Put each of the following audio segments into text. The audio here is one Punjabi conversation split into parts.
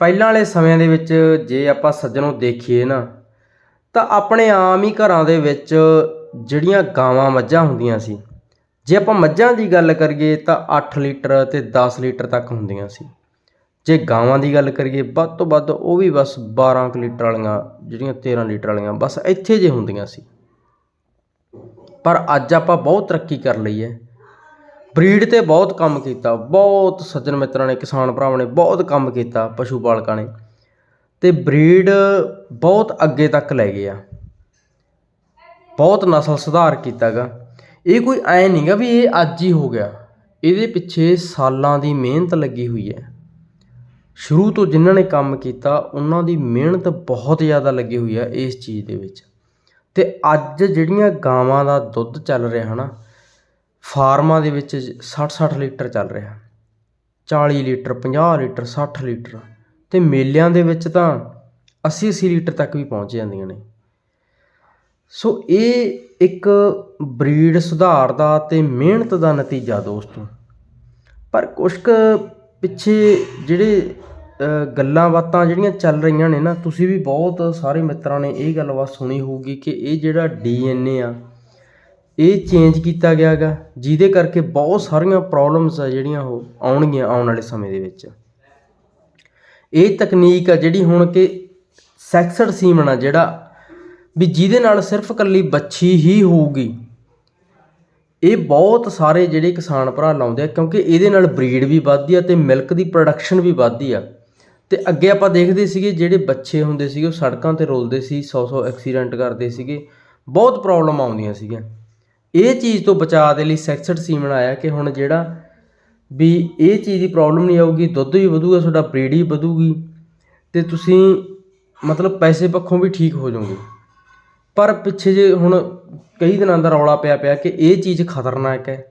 ਪਹਿਲਾਂ ਵਾਲੇ ਸਮਿਆਂ ਦੇ ਵਿੱਚ ਜੇ ਆਪਾਂ ਸੱਜਣੋਂ ਦੇਖੀਏ ਨਾ, ਤਾਂ ਆਪਣੇ ਆਮ ਹੀ ਘਰਾਂ ਦੇ ਵਿੱਚ ਜਿਹੜੀਆਂ ਗਾਵਾਂ ਮੱਝਾਂ ਹੁੰਦੀਆਂ ਸੀ, ਜੇ ਆਪਾਂ ਮੱਝਾਂ ਦੀ ਗੱਲ ਕਰੀਏ ਤਾਂ 8 ਲੀਟਰ ਤੇ 10 ਲੀਟਰ ਤੱਕ ਹੁੰਦੀਆਂ ਸੀ। ਜੇ ਗਾਵਾਂ ਦੀ ਗੱਲ ਕਰੀਏ, ਵੱਧ ਤੋਂ ਵੱਧ ਉਹ ਵੀ ਬਸ 12 ਕੁ ਲੀਟਰ ਵਾਲੀਆਂ, ਜਿਹੜੀਆਂ 13 ਲੀਟਰ ਵਾਲੀਆਂ, ਬਸ ਇੱਥੇ ਜੇ ਹੁੰਦੀਆਂ ਸੀ। ਪਰ ਅੱਜ ਆਪਾਂ ਬਹੁਤ ਤਰੱਕੀ ਕਰ ਲਈ ਹੈ। ਬਰੀਡ ਤੇ ਬਹੁਤ ਕੰਮ ਕੀਤਾ, ਬਹੁਤ ਸੱਜਣ ਮਿੱਤਰਾਂ ਨੇ, ਕਿਸਾਨ ਭਰਾਵਾਂ ਨੇ ਬਹੁਤ ਕੰਮ ਕੀਤਾ ਪਸ਼ੂ ਪਾਲਕਾਂ ਨੇ। ਅਤੇ ਬਰੀਡ ਬਹੁਤ ਅੱਗੇ ਤੱਕ ਲੈ ਗਏ ਆ। ਬਹੁਤ ਨਸਲ ਸੁਧਾਰ ਕੀਤਾ ਗਾ। ਇਹ ਕੋਈ ਐਂ ਨਹੀਂ ਗਾ ਵੀ ਇਹ ਅੱਜ ਹੀ ਹੋ ਗਿਆ। ਇਹਦੇ ਪਿੱਛੇ ਸਾਲਾਂ ਦੀ ਮਿਹਨਤ ਲੱਗੀ ਹੋਈ ਹੈ। ਸ਼ੁਰੂ ਤੋਂ ਜਿਨ੍ਹਾਂ ਨੇ ਕੰਮ ਕੀਤਾ, ਉਹਨਾਂ ਦੀ ਮਿਹਨਤ ਬਹੁਤ ਜ਼ਿਆਦਾ ਲੱਗੀ ਹੋਈ ਹੈ ਇਸ ਚੀਜ਼ ਦੇ ਵਿੱਚ। ਤੇ ਅੱਜ ਜਿਹੜੀਆਂ ਗਾਵਾਂ ਦਾ ਦੁੱਧ ਚੱਲ ਰਿਹਾ ਨਾ ਫਾਰਮਾਂ ਦੇ ਵਿੱਚ ਸੱਠ ਸੱਠ ਲੀਟਰ ਚੱਲ ਰਿਹਾ। 40 ਲੀਟਰ 50 ਲੀਟਰ, ਸੱਠ ਲੀਟਰ ਅਤੇ ਮੇਲਿਆਂ ਦੇ ਵਿੱਚ ਤਾਂ 80-80 ਲੀਟਰ ਤੱਕ ਵੀ ਪਹੁੰਚ ਜਾਂਦੀਆਂ ਨੇ। ਸੋ ਇਹ ਇੱਕ ਬਰੀਡ ਸੁਧਾਰ ਦਾ ਅਤੇ ਮਿਹਨਤ ਦਾ ਨਤੀਜਾ ਦੋਸਤੋ। ਪਰ ਕੁਛ ਕੁ ਪਿੱਛੇ ਜਿਹੜੇ ਗੱਲਾਂ ਬਾਤਾਂ ਜਿਹੜੀਆਂ ਚੱਲ ਰਹੀਆਂ ਨੇ ਨਾ, ਤੁਸੀਂ ਵੀ ਬਹੁਤ ਸਾਰੇ ਮਿੱਤਰਾਂ ਨੇ ਇਹ ਗੱਲਬਾਤ ਸੁਣੀ ਹੋਊਗੀ ਕਿ ਇਹ ਜਿਹੜਾ ਡੀਐਨਏ ਆ ਇਹ ਚੇਂਜ ਕੀਤਾ ਗਿਆ ਗਾ ਜਿਹਦੇ ਕਰਕੇ ਬਹੁਤ ਸਾਰੀਆਂ ਪ੍ਰੋਬਲਮਸ ਆ ਜਿਹੜੀਆਂ ਉਹ ਆਉਣਗੀਆਂ ਆਉਣ ਵਾਲੇ ਸਮੇਂ ਦੇ ਵਿੱਚ। ਇਹ ਤਕਨੀਕ ਆ ਜਿਹੜੀ ਹੁਣ ਕਿ ਸੈਕਸਡ ਸੀਮਨ ਆ ਜਿਹੜਾ ਵੀ ਜਿਹਦੇ ਨਾਲ ਸਿਰਫ ਕੱਲੀ ਬੱਚੀ ਹੀ ਹੋਊਗੀ। ਇਹ ਬਹੁਤ ਸਾਰੇ ਜਿਹੜੇ ਕਿਸਾਨ ਭਰਾ ਲਾਉਂਦੇ ਆ, ਕਿਉਂਕਿ ਇਹਦੇ ਨਾਲ ਬਰੀਡ ਵੀ ਵੱਧਦੀ ਆ ਤੇ ਮਿਲਕ ਦੀ ਪ੍ਰੋਡਕਸ਼ਨ ਵੀ ਵੱਧਦੀ ਆ। ਤੇ ਅੱਗੇ ਆਪਾਂ ਦੇਖਦੇ ਸੀਗੇ, ਜਿਹੜੇ ਬੱਚੇ ਹੁੰਦੇ ਸੀਗੇ, ਉਹ ਸੜਕਾਂ ਤੇ ਰੋਲਦੇ ਸੀ 100-100 ਐਕਸੀਡੈਂਟ ਕਰਦੇ ਸੀਗੇ, ਬਹੁਤ ਪ੍ਰੋਬਲਮ ਆਉਂਦੀਆਂ ਸੀਗੀਆਂ। ਇਹ ਚੀਜ਼ ਤੋਂ ਬਚਾਅ ਦੇ ਲਈ ਸੈਕਸਡ ਸੀਮਨ ਆਇਆ ਕਿ ਹੁਣ ਜਿਹੜਾ ਵੀ ਇਹ ਚੀਜ਼ ਦੀ ਪ੍ਰੋਬਲਮ ਨਹੀਂ ਆਊਗੀ, ਦੁੱਧ ਵੀ ਵਧੂਗਾ, ਤੁਹਾਡਾ ਬਰੀਡ ਵੀ ਵਧੂਗੀ ਤੇ ਤੁਸੀਂ ਮਤਲਬ ਪੈਸੇ ਪੱਖੋਂ ਵੀ ਠੀਕ ਹੋ ਜਾਓਗੇ। ਪਰ ਪਿੱਛੇ ਜੇ ਹੁਣ ਕਈ ਦਿਨਾਂ ਦਾ ਰੌਲਾ ਪਿਆ ਪਿਆ ਕਿ ਇਹ ਚੀਜ਼ ਖਤਰਨਾਕ ਹੈ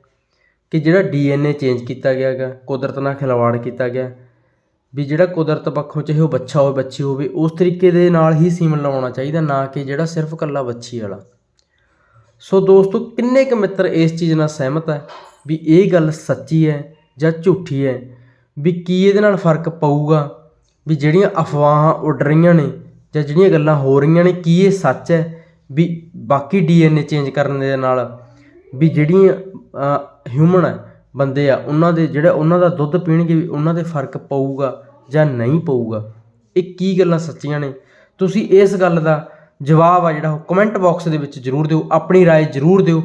ਕਿ ਜਿਹੜਾ ਡੀਐਨਏ ਚੇਂਜ ਕੀਤਾ ਗਿਆ ਹੈਗਾ, ਕੁਦਰਤ ਨਾਲ ਖਿਲਵਾੜ ਕੀਤਾ ਗਿਆ, ਵੀ ਜਿਹੜਾ ਕੁਦਰਤ ਪੱਖੋਂ ਚਾਹੇ ਉਹ ਬੱਚਾ ਹੋਵੇ, ਬੱਚੀ ਹੋਵੇ, ਉਸ ਤਰੀਕੇ ਦੇ ਨਾਲ ਹੀ ਸੀਮਨ ਲਾਉਣਾ ਚਾਹੀਦਾ, ਨਾ ਕਿ ਜਿਹੜਾ ਸਿਰਫ ਕੱਲਾ ਬੱਚੀ ਵਾਲਾ। ਸੋ ਦੋਸਤੋ, ਕਿੰਨੇ ਕੁ ਮਿੱਤਰ ਇਸ ਚੀਜ਼ ਨਾਲ ਸਹਿਮਤ ਹੈ ਵੀ ਇਹ ਗੱਲ ਸੱਚੀ ਹੈ ਜਾਂ ਝੂਠੀ ਹੈ? ਵੀ ਕੀ ਇਹਦੇ ਨਾਲ ਫ਼ਰਕ ਪਊਗਾ? ਵੀ ਜਿਹੜੀਆਂ ਅਫਵਾਹਾਂ ਉੱਡ ਰਹੀਆਂ ਨੇ ਜਾਂ ਜਿਹੜੀਆਂ ਗੱਲਾਂ ਹੋ ਰਹੀਆਂ ਨੇ, ਕੀ ਇਹ ਸੱਚ ਹੈ? ਵੀ ਬਾਕੀ ਡੀਐਨਏ ਚੇਂਜ ਕਰਨ ਦੇ ਨਾਲ ਵੀ ਜਿਹੜੀਆਂ ਹਿਊਮਨ ਹੈ ਬੰਦੇ ਆ, ਉਹਨਾਂ ਦੇ ਜਿਹੜਾ ਉਹਨਾਂ ਦਾ ਦੁੱਧ ਪੀਣਗੇ ਵੀ ਉਹਨਾਂ ਦੇ ਫ਼ਰਕ ਪਊਗਾ ਜਾਂ ਨਹੀਂ ਪਊਗਾ? ਇਹ ਕੀ ਗੱਲਾਂ ਸੱਚੀਆਂ ਨੇ? ਤੁਸੀਂ ਇਸ ਗੱਲ ਦਾ ਜਵਾਬ ਆ ਜਿਹੜਾ ਉਹ ਕਮੈਂਟ ਬਾਕਸ ਦੇ ਵਿੱਚ ਜਰੂਰ ਦਿਓ ਆਪਣੀ رائے ਜਰੂਰ ਦਿਓ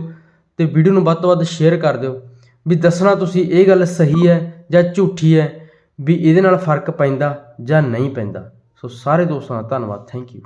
ਤੇ ਵੀਡੀਓ ਨੂੰ ਵੱਧ ਤੋਂ ਵੱਧ ਸ਼ੇਅਰ ਕਰ ਦਿਓ ਵੀ ਦੱਸਣਾ ਤੁਸੀਂ ਇਹ ਗੱਲ ਸਹੀ ਹੈ ਜਾਂ ਝੂਠੀ ਹੈ ਵੀ ਇਹਦੇ ਨਾਲ ਫਰਕ ਪੈਂਦਾ ਜਾਂ ਨਹੀਂ ਪੈਂਦਾ ਸੋ ਸਾਰੇ ਦੋਸਤਾਂ ਦਾ ਧੰਨਵਾਦ ਥੈਂਕ ਯੂ